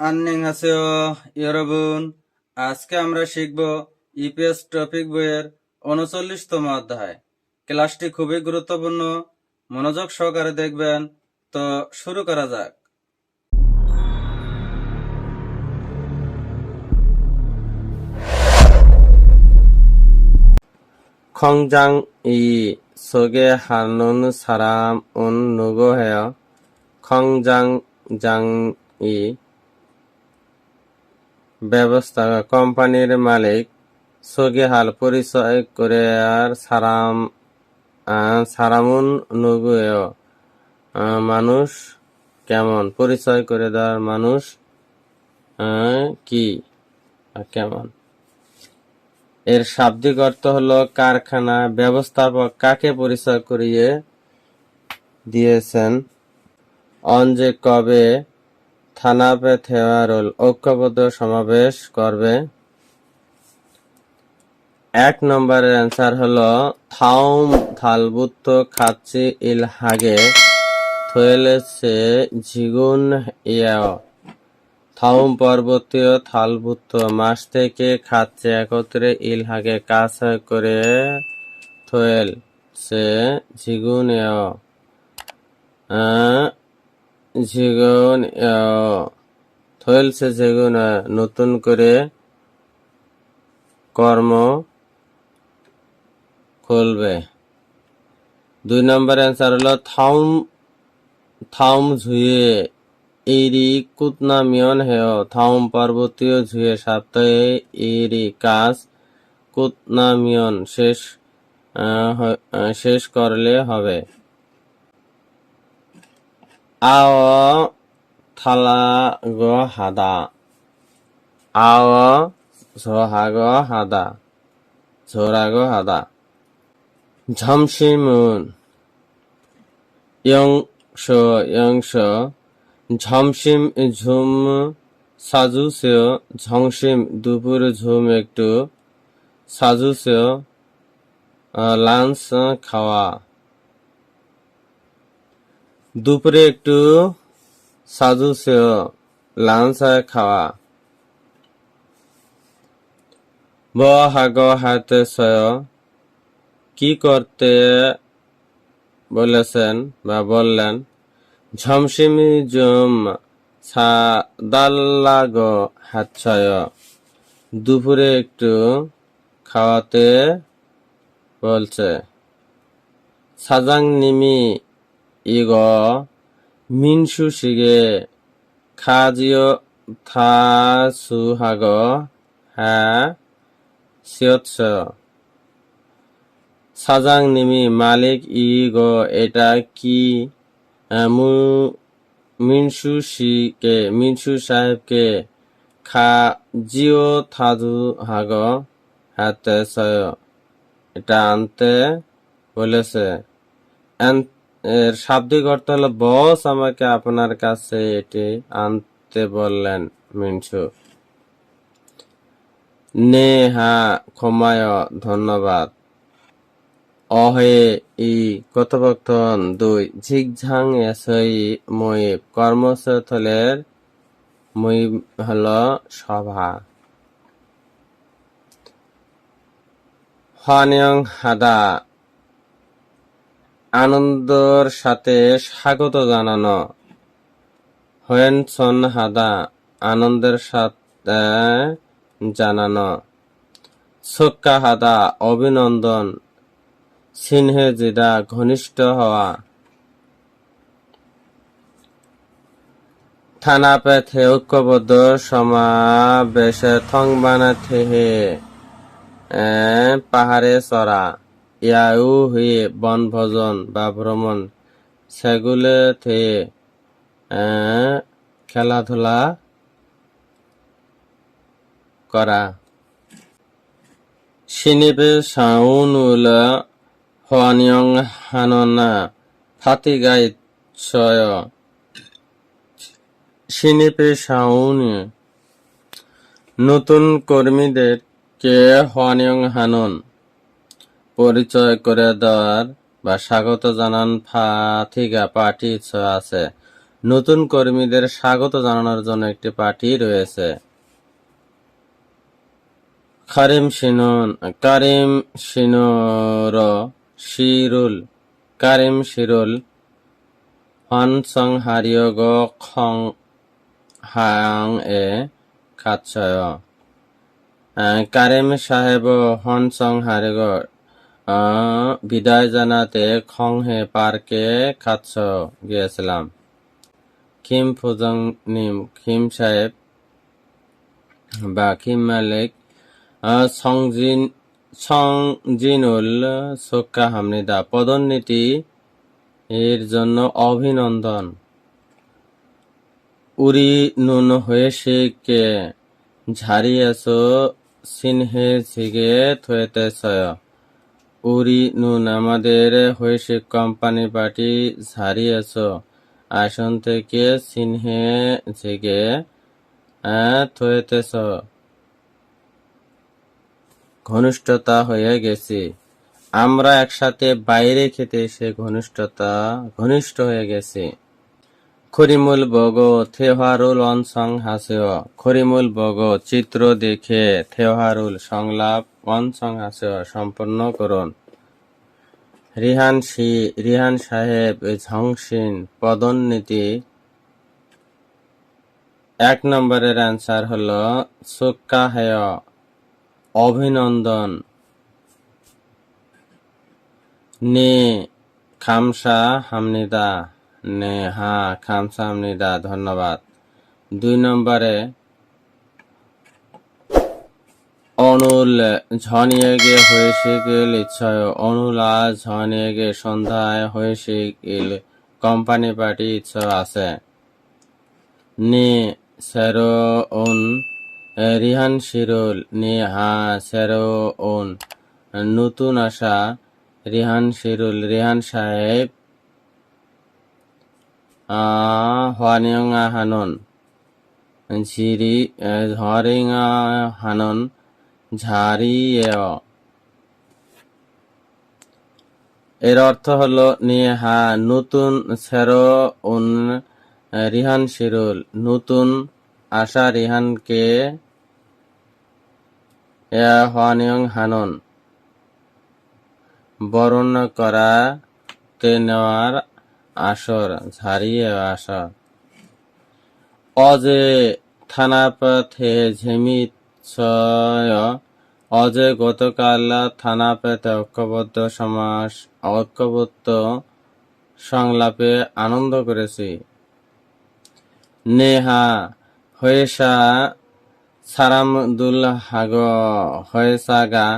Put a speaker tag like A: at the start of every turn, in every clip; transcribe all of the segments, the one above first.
A: আন্নিং হাসেও ইয়রবুন আজকে আমরা শিখব ইপিএস টপিক বইয়ের উনচল্লিশতম অধ্যায়। ক্লাসটি খুবই গুরুত্বপূর্ণ। মনোযোগ সহকারে দেখবেন। তো শুরু করা যাক।
B: খংজাং ই সগে হানুন সারাম উন নুগো হেয়। খংজাং জাং ই ব্যবস্থা কোম্পানির মালিক সোগেহাল পরিচয় করে আর সারাম সারামুন নুগুয়েও মানুষ কেমন? পরিচয় করে দেওয়ার মানুষ কি কেমন? এর শাব্দিক অর্থ হলো কারখানা ব্যবস্থাপক কাকে পরিচয় করিয়ে দিয়েছেন? অঞ্জে কবে থানাপে থেওয়ারুল ঐক্যবদ্ধ সমাবেশ করবে। এক নম্বরের অ্যান্সার হলো, থাউম থালবুত্ত খাচ্ছি ইল হাগে থয়েলেছে ঝিগুন ইয়াও। থাউম পর্বতীয় থালভুত্ত মাস থেকে খাচ্ছে একত্রে ইলহাকে কাজ করে থয়েল সে ঝিগুন সে ঝিগুন এও, নতুন করে কর্ম খুলবে। দুই নম্বর অ্যান্সার হলো থাউম থাউম ঝুয়ে এরি কুতনামিয়ন হেয়। থাউম পার্বতীয় ঝুয়ে সপ্তাহে এরি কাজ কুতনামিয়ন শেষ শেষ করলে হবে। আও থালাগ হাদা আও ঝহাগ হাদা ঝোরাগ হাদা ঝমসিমুন ইয়ংশ ইয়ংশ ঝমসিম ঝুম সাজুসে ঝংসিম দুপুর ঝুম একটু সাজুসে লাঞ্চ খাওয়া দুপুরে একটু সাজু সাজুসেও লাঞ্চ খাওয়া। বহাগ হাতে সয় কি করতে বলেছেন বা বললেন, ঝমসিমি জুম সাদাল্লাগ হাচ্ছয় দুপুরে একটু খাওয়াতে বলছে। সাজাং নিমি ইগ মিনসু সিগে খাজিও থা সুহাগ হ্যাঁ সিয়ৎস। সাজাং নিমি মালিক ই গো এটা কি? মু- মিনসু শিকে, মিনসু সাহেবকে খা জিও থাজু হাগ হাতে সয়। এটা আনতে বলেছে। আন- এর শাব্দিক অর্থ হলো, বস আমাকে আপনার কাছে এটি আনতে বললেন মিনসু নে হা ক্ষমায় ধন্যবাদ। অহে ই কথোপকথন দুই, ঝিকঝাং এসই মহিব কর্মস্থলের মহিব হল সভা। হানিয়ং হাদা আনন্দর সাথে স্বাগত জানানো। হোয়েনসন হাদা, আনন্দের সাথে জানানো। সোক্কা হাদা, অভিনন্দন। সিনহে জিদা, ঘনিষ্ঠ হওয়া। থানা পেথে ঐক্যবদ্ধ সমাবেশে থংবানা থেহে পাহাড়ে চড়া। ইয়াউ হয়ে বনভোজন বা ভ্রমণ সেগুলো থেকে খেলাধুলা করা সিনিবে সাউনুল হওয়ানিয়ং হাননা ফাতিগাই ছয়। সিনিপে সাউন নতুন কর্মীদেরকে হওয়ানিয়ং হানন। পরিচয় করে দেওয়ার বা স্বাগত জানান ফাথিগা পার্টি আছে। নতুন কর্মীদের স্বাগত জানানোর জন্য একটি পার্টি রয়েছে। খারিম সিনুন কারিম সিনুর শিরুল, কারিম শিরুল হন সং হারিয় খং হাং এ খাচ্ছয় কারিম সাহেব হন সং হারিগ বিদায় জানাতে খংহে পার্কে খাচ্ছ, গিয়েছিলাম। খিম ফুজং নিম, খিম সাহেব বা খিম মালিক সংজিনুল সোক্কা হামনিদা, পদোন্নতি এর জন্য অভিনন্দন। উরি নুন হয়েছে কে ঝাড়িয়েছ, সিনহে ঝিগে থয়েতেছয় উরি নুন আমাদের হয়েছে কোম্পানি পার্টি ঝাড়িয়েছ। আসন থেকে চিহ্নে জেগে থয়েতেছ ঘনিষ্ঠতা হয়ে গেছি। আমরা একসাথে বাইরে খেতে এসে ঘনিষ্ঠতা, ঘনিষ্ঠ হয়ে গেছি। খরিমুল বগ থেহারুল অনসং হাসেও। খরিমুল বগ চিত্র দেখে থেহারুল সংলাপ অনসং হাসেও সম্পন্ন করুন। রিহান সি রিহান সাহেব ঝংসিন পদোন্নতি। এক নম্বরের অ্যান্সার হল সুক্কা হেয়। অভিনন্দন। নে খামসা হামনিদা। নে হা খামসা হামনিদা ধন্যবাদ। দুই নম্বরে অনুল ঝনিয়েগে হয়েছে গেল ইচ্ছয়। অনুল আজ ঝনিয়েগে সন্ধ্যায় হয়েছে গেল। কোম্পানি পার্টি ইচ্ছা আছে। নি সেরো ওন রিহান শিরুল নে হা সেরো ওন নতুন আশা, রিহান শিরুল, রিহান সাহেব হওয়ানিয়ঙা হানন ঝিরি হরিঙা হানন ঝারিয়েও এর অর্থ হলো নিয়ে হা নতুন সেরো উন রিহান শিরুল নতুন আশা রিহানকে হওয়ানিয়ং হানন বরণ করাতে নেওয়ার আসর ঝাড়িয়ে আসর অজে থানাপথে ঝেমিচ্ছয় অজে গতকাল থানাপথে ঐক্যবদ্ধ সমাস, ঐক্যবদ্ধ সংলাপে আনন্দ করেছি। নেহা হয়েসা সারামদুল হাগ হয়েসাগা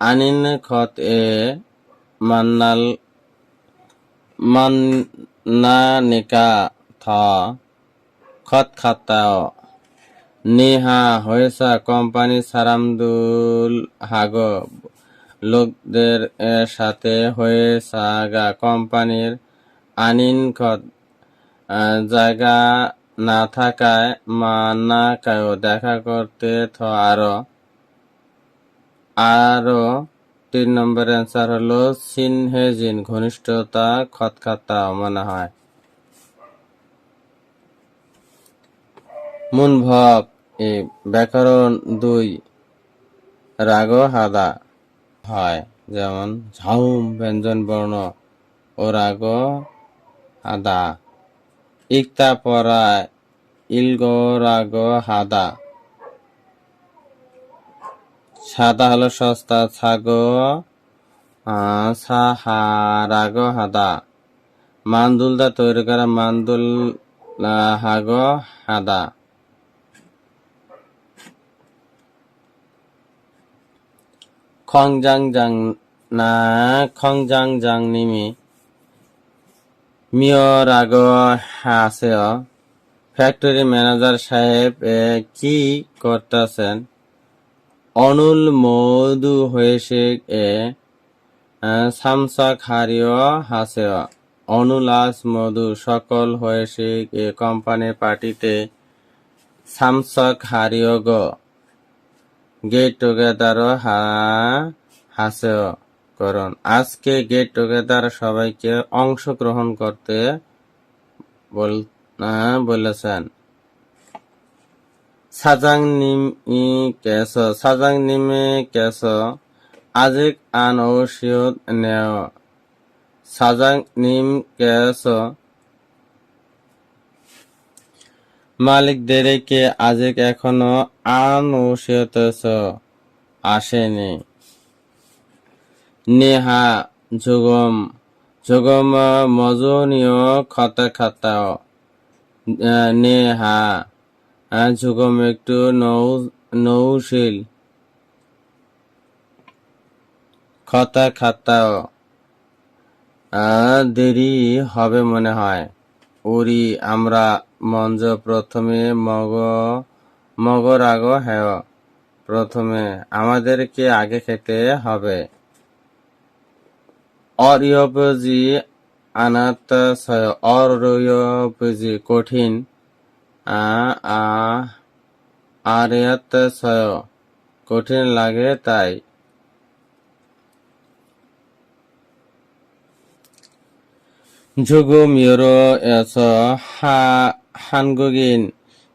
B: আনিন খত এ মান্নাল মান্নানিকা থ খত খাতাও নেহা হয়েসা কোম্পানি সারামদুল হাগ। লোকদের সাথে হয়েসাগা কোম্পানির আনিন খত জায়গা না থাকায় মান্না দেখা করতে থ আরও। আরও তিন নম্বর অ্যান্সার হলো সিনহেজিন ঘনিষ্ঠতা খতখাতা মনে। হয় মুনভব এ ব্যাকরণ দুই, রাগ হাদা হয়, যেমন ঝাউম, ব্যঞ্জন, বর্ণ ও রাগ হাদা। ইকতা পরায় ইলগ, রাগ হাদা সাদা হলো সস্তা, ছাগ সাহারাগ, হাদা। মান্দুল দা তৈরি করা মান্দুল হাগ, হাদা। খংজাং জাং না খংজাং জাং নিমি। মিয়র আগ আছে ফ্যাক্টরি ম্যানেজার সাহেব কি করতেছেন? অনুল মধু হয়েছে, এ সামসা খারিয় হাসে অনুলাস মধু সকল হয়েছে, এ কোম্পানি পার্টিতে সামসক হারিয় গ গেট টুগেদার হা হাসে করুন। আজকে গেট টুগেদার সবাইকে অংশগ্রহণ করতে বল বলেছেন। 사장님께서 사장님께서 아직 안 오셨네요. 사장님께서 মালিকদেরকে আজকে এখনো আন ওসিয়তেছ আসেনি নেহা যোগম যোগম মজনীয় খতা খাতাও নেহা আহ, যোগম একটু নৌশীল। খতা আহ, দেরি হবে মনে হয়। উরি আমরা মঞ্জ প্রথমে মগ মগর আগ হ্যাঁ প্রথমে আমাদেরকে আগে খেতে হবে। অরিয়পজি আনাত অরিয়পজি কঠিন। আ আ আর কঠিন লাগে তাই। ঝুগু মিয়র এস হা, হানগুগিন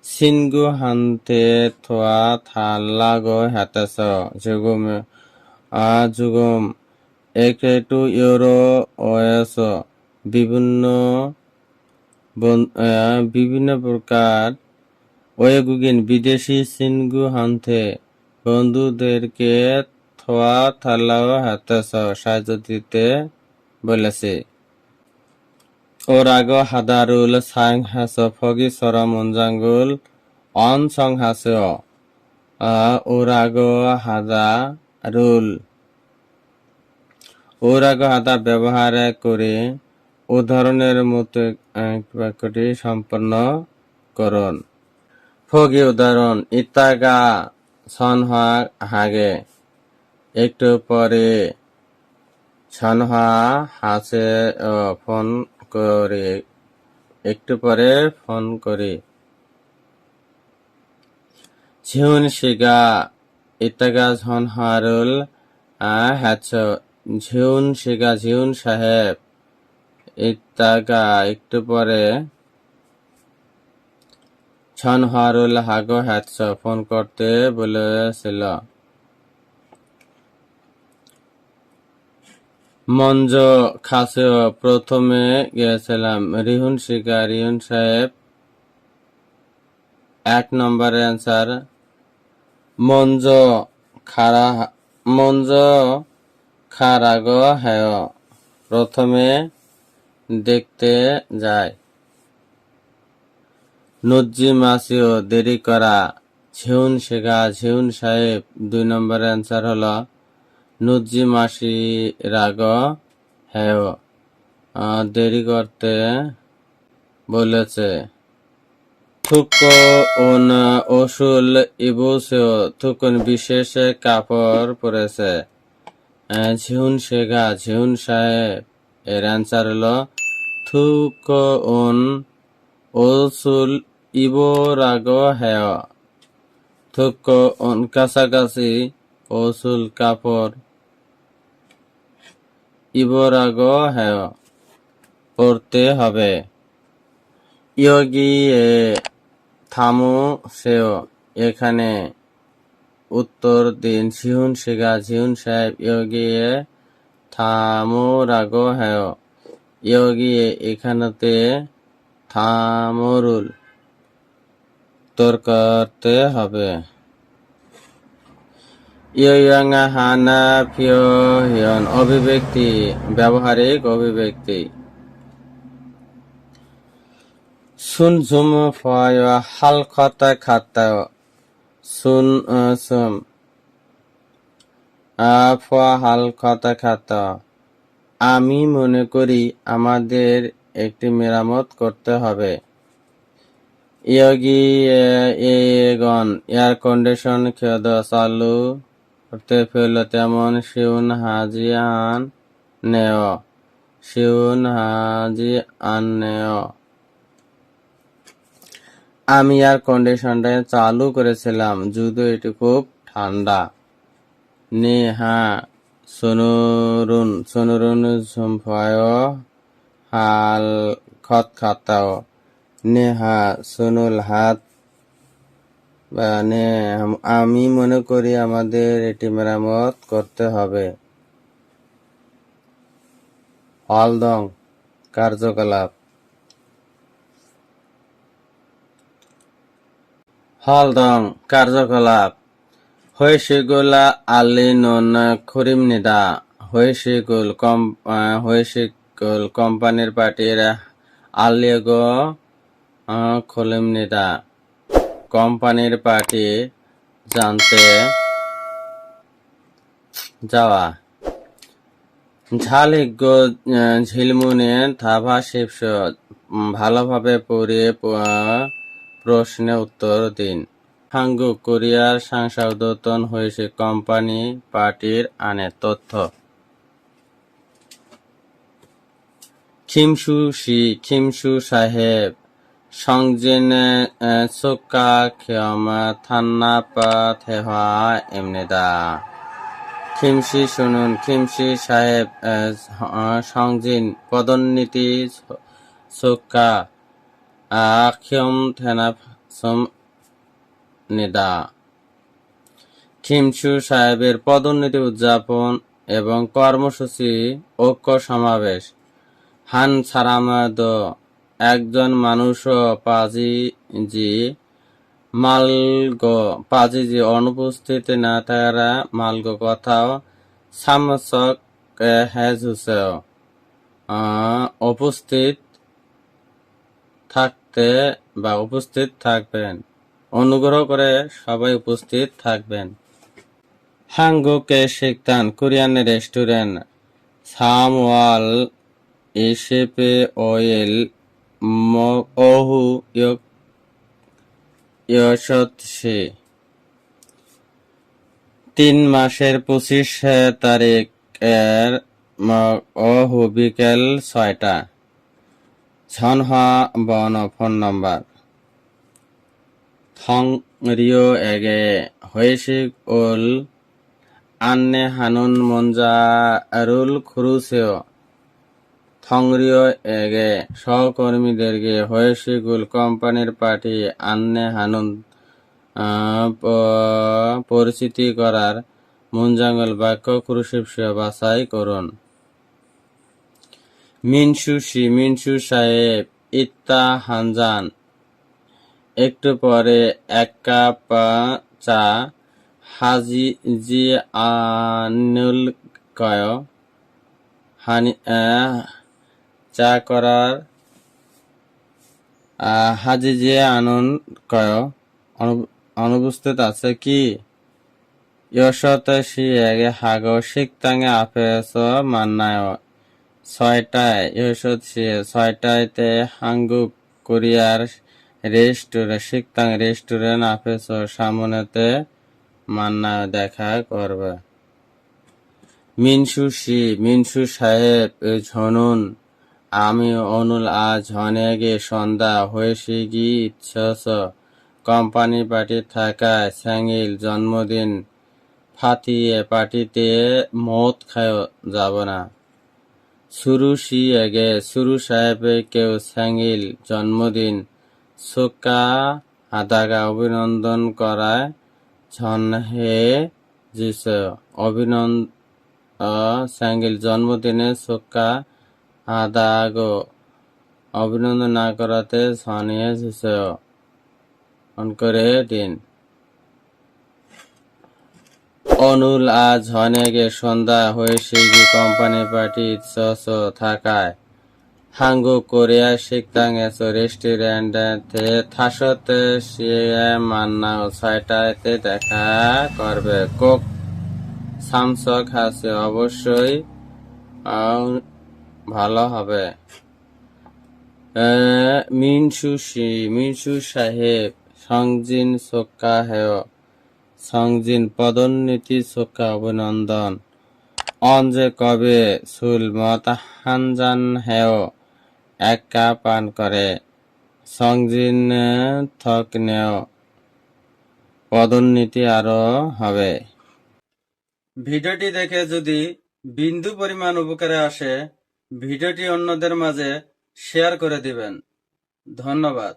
B: সিনগু হানতে থোয়া থা লাগ হাতাস। ঝুগুম আ, যুগম এক টু ইউরো ওয়েস বিভিন্ন বিভিন্ন প্রকার ওয়েগুগিন বিদেশি সিনগু হান্থে বন্ধুদেরকে থোয়া থালাও হাতাস সাহায্য দিতে বলেছে। ওরাগ, হাদারুল সাং হাস ফগি সর মঞ্জাঙ্গুল অন সং হাস ওরাগ, হাদারুল। ওরাগ হাদা ব্যবহার করে উদাহরণের মতো এক বাক্যটি সম্পন্ন করুন। ফগি উদাহরণ, ইতাগা সনহা হাগে। একটু পরে, সনহা হাসে ফোন করে। একটু পরে, ফোন করি। ঝিউন শিগা, ইতাগা ঝনহারুল হ্যাচ ঝিউন শিগা, ঝিউন সাহেব। ইতাগা একটু পরে ছনহারুল হাগো হ্যাচ ফোন করতে বলেছিল। মঞ্জ খাসে প্রথমে গিয়েছিলাম। রিহুন শিকা রিহুন সাহেব, এক নম্বরের অ্যান্সার মঞ্জ খারা, মঞ্জ খারাগ হ্যায় প্রথমে দেখতে যায়। নজ্জি মাসিও দেরি করা। ঝিউন শেখা, ঝিউন সাহেব, দুই নম্বরের অ্যান্সার হলো নুজি মাসি রাগ হ্যাঁ দেরি করতে বলেছে। থুকো ওন ওসুল ইবুসেও, থুকুন বিশেষ কাপড় পরেছে। ঝিউন শেখা, ঝিউন সাহেব, এর অ্যান্সার হলো থুকো ওন ওসুল ইবো রাগ হ্যাঁ। থুকো ওন কাছাকাছি ওসুল কাপড় ইবরাগ হ্যাঁ। পড়তে হবে। ইয়োগি এ থামু সেও। এখানে উত্তর দিন শিহুন শিগা ঝিহুন সাহেব ইয়োগি এ থামু রাগ হ্যাঁ। ইয়োগি এখানেতে থামরুল করতে হবে হানা ফিয় হিয়ন অভিব্যক্তি ব্যবহারিক অভিব্যক্তি সুন ঝুম ফয় হাল খতা সুন সুম হাল খতা খাতা আমি মনে করি আমাদের একটি মেরামত করতে হবে। ইয়গি এগন এয়ার কন্ডিশন খেদ, চালু করতে ফেল তেমন শিউন হাজি আন নেয় শিউন হাজি আন নেয় আমি এয়ার কন্ডিশনটা চালু করেছিলাম, যদিও এটি খুব ঠান্ডা। নে হ্যাঁ। সোনুরুন সোনুরুন ঝুমফায় হাল খত খাতাও নেহা সুনুল হাত মানে আমি মনে করি আমাদের এটি মেরামত করতে হবে। হলদং, কার্যকলাপ। হলদং, কার্যকলাপ। হৈশিগুলা আলি নুন খুরিম নিদা। হৈশিগুল কম হৈশিগুল কোম্পানির পার্টির আলিগো খুলিম নিদা। কোম্পানির পার্টি জানতে যাওয়া। ঝালিগ্য ঝিলমুনে থাভা শিবস ভালোভাবে পড়িয়ে প- প্রশ্নে উত্তর দিন। হাঙ্গু কোরিয়ার সংশোধন হয়েছে কোম্পানি পার্টির আনে তথ্য। খিমসু শি, খিমসু সাহেব, সংজিন সোকা খিয়মা থান্না পা থেহা এমনেদা খিমসি শুনুন, খিমসি সাহেব সংজিন, পদোন্নতি সোকা আখিয়ম থেনা সম নিদা। খিমসু সাহেবের পদোন্নতি উদযাপন এবং কর্মসূচি, ঐক্য সমাবেশ। হান সারামাদ একজন মানুষ পাজিজি, মালগো, পাজিজি অনুপস্থিত না থাকারা মালগো কথাও সামসক হেজুস উপস্থিত থাকতে বা উপস্থিত থাকবেন। অনুগ্রহ করে সবাই উপস্থিত থাকবেন। হাঙ্গুকে শিকতান কোরিয়ান রেস্টুরেন্ট। সামওয়াল, এসেপে অয়েল ওহু ইয়সৎসে তিন মাসের পঁচিশ তারিখের ম- ওহু বিকেল ছয়টা। ছনহা বন ফোন নম্বর। এগে হয়েছিক উল আন্নে হানুন মঞ্জারুল খুরুসেও। থংরিও এগে সহকর্মীদেরকে হয়েছিগুল কোম্পানির পার্টি আন্নে হানুন পরিচিতি করার মুঞ্জাঙ্গল বাক্য ক্রুশিপসীয় বাছাই করুন। মিনসুশি, মিনসু সাহেব ইত্তা হানজান একটু পরে এক কাপ চা, হাজি জি আনুল কয়, হানি চা করার হাজি জি আনন্দ কয়, অনু- অনুপস্থিত আছে কি? ইয়সত হাগ শিকতাঙে আপেস মান্নায় ছয়টায় ইয়সত সি ছয়টায়তে হাঙ্গুক কোরিয়ার রেস্টুরেন্ট শিকতাং রেস্টুরেন্ট আপেস সামনেতে মান্নায় দেখা করবে। মিনসু সি, মিনসু সাহেব ঝনুন। আমি অনুল আজ অনেকে সন্ধ্যা হয়েছে গি ইচ্ছস? কোম্পানি পার্টি থাকায় স্যাঙ্গিল জন্মদিন ফাটিয়ে পার্টিতে মদ খায় যাব না। সুরু সি এগে, সুরু সাহেবে কেউ স্যাঙ্গিল জন্মদিন সোকা হাদাগা অভিনন্দন করায় ঝন হে জিস অভিনন্দন স্যাঙ্গিল, জন্মদিনে সোকা আদাগো অভিনন্দন না করাতে সনিয়ে জিস করে দিন। অনুল আজ অনেকে সন্ধ্যা হয়েছে কি কোম্পানি পার্টি সস থাকায় হাঙ্গু কোরিয়া এসো রেস্টুরেন্টে থাসতে সিয়ে মান্না ও ছয়টাতে দেখা করবে। কোক সামসক হাসে অবশ্যই ভালো হবে। আহ, মিনসু সাহেব সংজিন সোকা হেয় সংজিন পদোন্নতি সোকা অভিনন্দন। অঞ্জে কবে সুল মত হানজান হেয় এক কাপ পান করে। সংজিন থক নেও পদোন্নতি আরও হবে।
A: ভিডিওটি দেখে যদি বিন্দু পরিমাণ উপকারে আসে, ভিডিওটি অন্যদের মাঝে শেয়ার করে দিবেন। ধন্যবাদ।